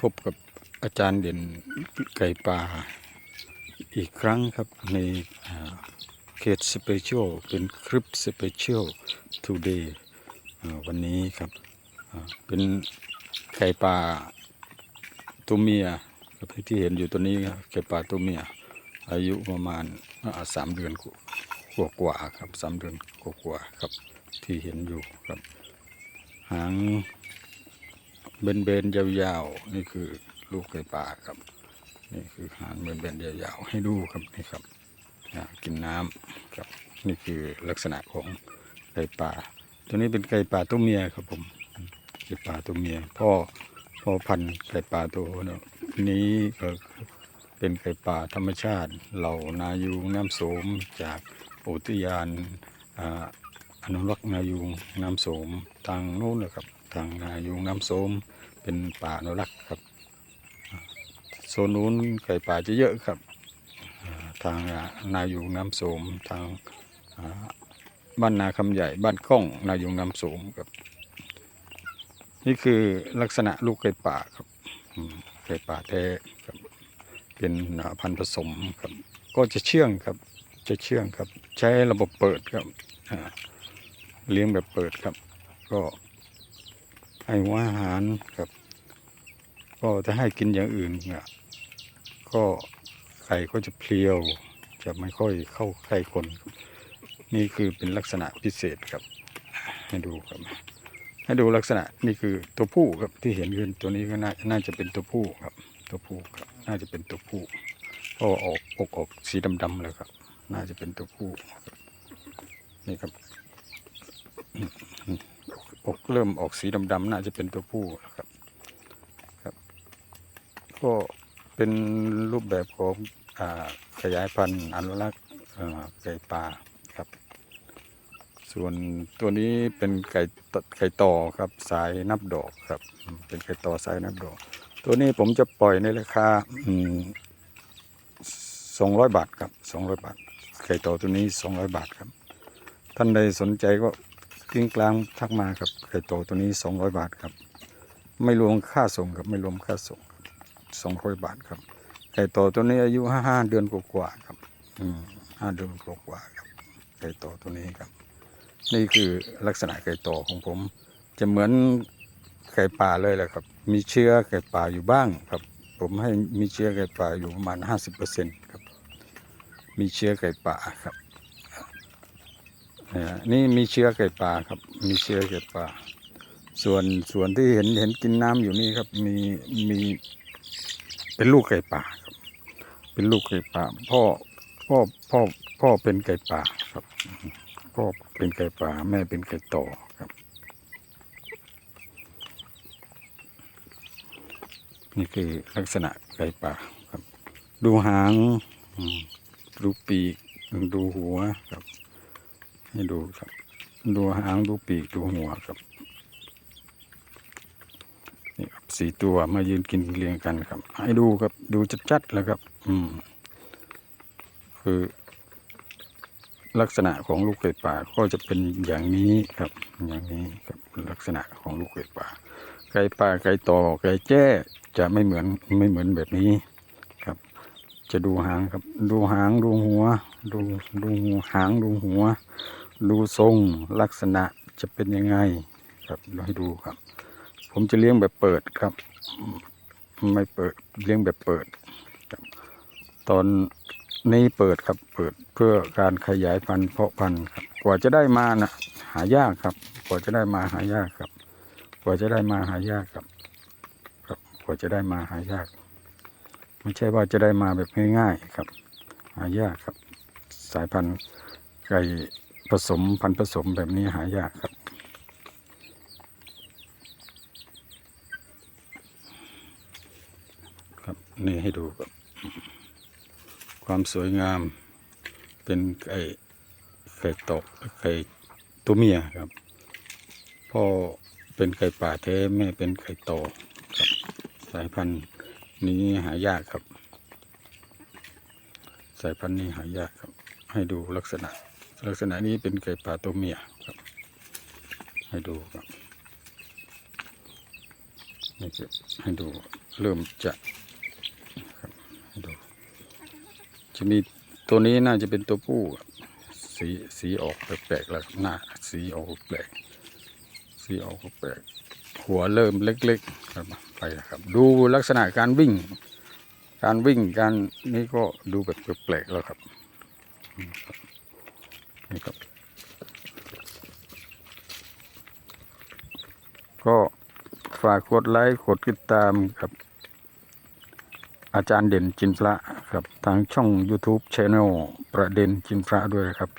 พบกับอาจารย์เด่นไก่ป่าอีกครั้งครับในเขตสเปเชียลเป็นคลิปสเปเชียล today อ่าวันนี้ครับเป็นไก่ป่าตัวเมียครับที่เห็นอยู่ตัวนี้ครับไก่ป่าตัวเมีย อายุประมาณสามเดือนกว่ากว่าครับสามเดือนกว่ากว่าครับที่เห็นอยู่ครับ หาง เบนเบนๆยาวๆนี่คือลูกไก่ป่าครับ นี่คือหางเบนเบนๆยาวๆให้ดูครับนี่ครับกินน้ำครับนี่คือลักษณะของไก่ป่า ตัวนี้เป็นไก่ป่าตัวเมียครับผมไก่ป่าตัวเมีย พ่อพ่อพันธุ์ไก่ป่าตัวนี้ก็เป็นไก่ป่าธรรมชาติ เหล่านายูงน้ำโสมจากอุทยานออนุรักษ์นายูงน้ำโสมทางโน้นนะครับ ทางนายูงน้ำโสมเป็นป่าอนุรักษ์ครับโซนนู้นไก่ป่าจะเยอะครับ ทางนายูงน้ำโสมทางบ้านนาคำใหญ่บ้านก้องนายูงน้ำโสมครับ นี่คือลักษณะลูกไก่ป่าครับไก่ป่าแท้ครับเป็นพันธุ์ผสมครับ ก็จะเชื่องครับจะเชื่องครับ ใช้ระบบเปิดครับเลี้ยงแบบเปิดครับ ก็ ให้หัวอาหารครับ ก็จะให้กินอย่างอื่นเนี่ยก็ไข่ก็จะเพลียว จะไม่ค่อยเข้าใกล้คน นี่คือเป็นลักษณะพิเศษครับ ให้ดูครับ ให้ดูลักษณะนี่คือตัวผู้ครับที่เห็นคือตัวนี้ก็น่าน่าจะเป็นตัวผู้ครับ ตัวผู้ครับ น่าจะเป็นตัวผู้เพราะว่าออกอกออกสีดำๆเลยครับ น่าจะเป็นตัวผู้นี่ครับ เริ่มออกสีดำๆน่าจะเป็นตัวผู้นะครับครับ ก็เป็นรูปแบบของอขยายพันธุ์อนุรักษ์ไก่ป่าครับ ส่วนตัวนี้เป็นไก่ตไก่ต่อครับสายนับดอกครับ เป็นไก่ต่อสายนับดอก ตัวนี้ผมจะปล่อยในราคาสองร้อยบาทครับสองร้อยบาทไก่ต่อตัวนี้สองร้อยบาทครับ ท่านใดสนใจก็ กิ้งกลางทักมาครับไข่โตตัวนี้ 200 บาทครับ ไม่รวมค่าส่งครับไม่รวมค่าส่งสองร้อยบาทครับไข่โตตัวนี้อายุห้าห้าเดือนกว่าครับ อืมห้าเดือนกว่าครับไข่โตตัวนี้ครับ นี่คือลักษณะไก่โตของผม จะเหมือนไก่ป่าเลยแหละครับ มีเชื้อไก่ป่าอยู่บ้างครับ ผมให้มีเชื้อไก่ป่าอยู่ประมาณ50%ครับ มีเชื้อไก่ป่าครับ นี่มีเชื้อไก่ป่าครับ มีเชื้อไก่ป่า ส่วนส่วนที่เห็นเห็นกินน้ำอยู่นี่ครับมีมีเป็นลูกไก่ป่าครับ เป็นลูกไก่ป่า พ่อพ่อพ่อพ่อเป็นไก่ป่าครับพ่อเป็นไก่ป่า แม่เป็นไก่ต่อครับนี่คือลักษณะไก่ป่าครับ ดูหางดูปีกดูหัวครับ ให้ดูครับ ดูหางดูปีกดูหัวครับนี่ครับสี่ตัวมายืนกินเรียงกันครับ ให้ดูครับดูชัดๆแล้วครับ อืม คือ ลักษณะของลูกไก่ป่าก็จะเป็นอย่างนี้ครับ อย่างนี้ครับลักษณะของลูกไก่ป่า ไก่ป่าไก่ต่อไก่แจ้จะไม่เหมือนไม่เหมือนแบบนี้ครับ จะดูหางครับ ดูหางดูหัว ดูดูหางดูหัว ดูทรงลักษณะจะเป็นยังไงครับเราให้ดูครับ ผมจะเลี้ยงแบบเปิดครับ ไม่เปิดเลี้ยงแบบเปิดครับตอนนี้เปิดครับเปิดเพื่อการขยายพันธุ์เพาะพันธุ์ครับกว่าจะได้มานะหายากครับ กว่าจะได้มาหายากครับ กว่าจะได้มาหายากครับ ครับกว่าจะได้มาหายาก ไม่ใช่ว่าจะได้มาแบบง่ายๆครับ หายากครับ สายพันธุ์ไก่ผสมพันธุ์ผสมแบบนี้หายากครับ ครับนี่ให้ดูครับความสวยงามเป็นไก่ไก่ตกไก่ตัวเมียครับพ่อเป็นไก่ป่าแท้แม่เป็นไก่โตครับสายพันธุ์นี้หายากครับ สายพันธุ์นี้หายากครับ ให้ดูลักษณะ ลักษณะนี้เป็นไก่ป่าตัวเมียครับ ให้ดูครับนี่จะให้ดูเริ่มจะครับให้ดูจะมีตัวนี้น่าจะเป็นตัวผู้สีสีออกแปลกๆแล้วหน้าสีออกแปลก สีออกแปลก หัวเริ่มเล็กๆครับไปครับ ดูลักษณะการวิ่ง การวิ่งการนี่ก็ดูแบบแปลกๆแล้วครับ นี่ครับ ก็ฝากกดไลค์กดติดตามครับ อาจารย์เด่นจินพระครับทางช่อง YouTube Channel ประเด็นจินพระด้วยนะครับ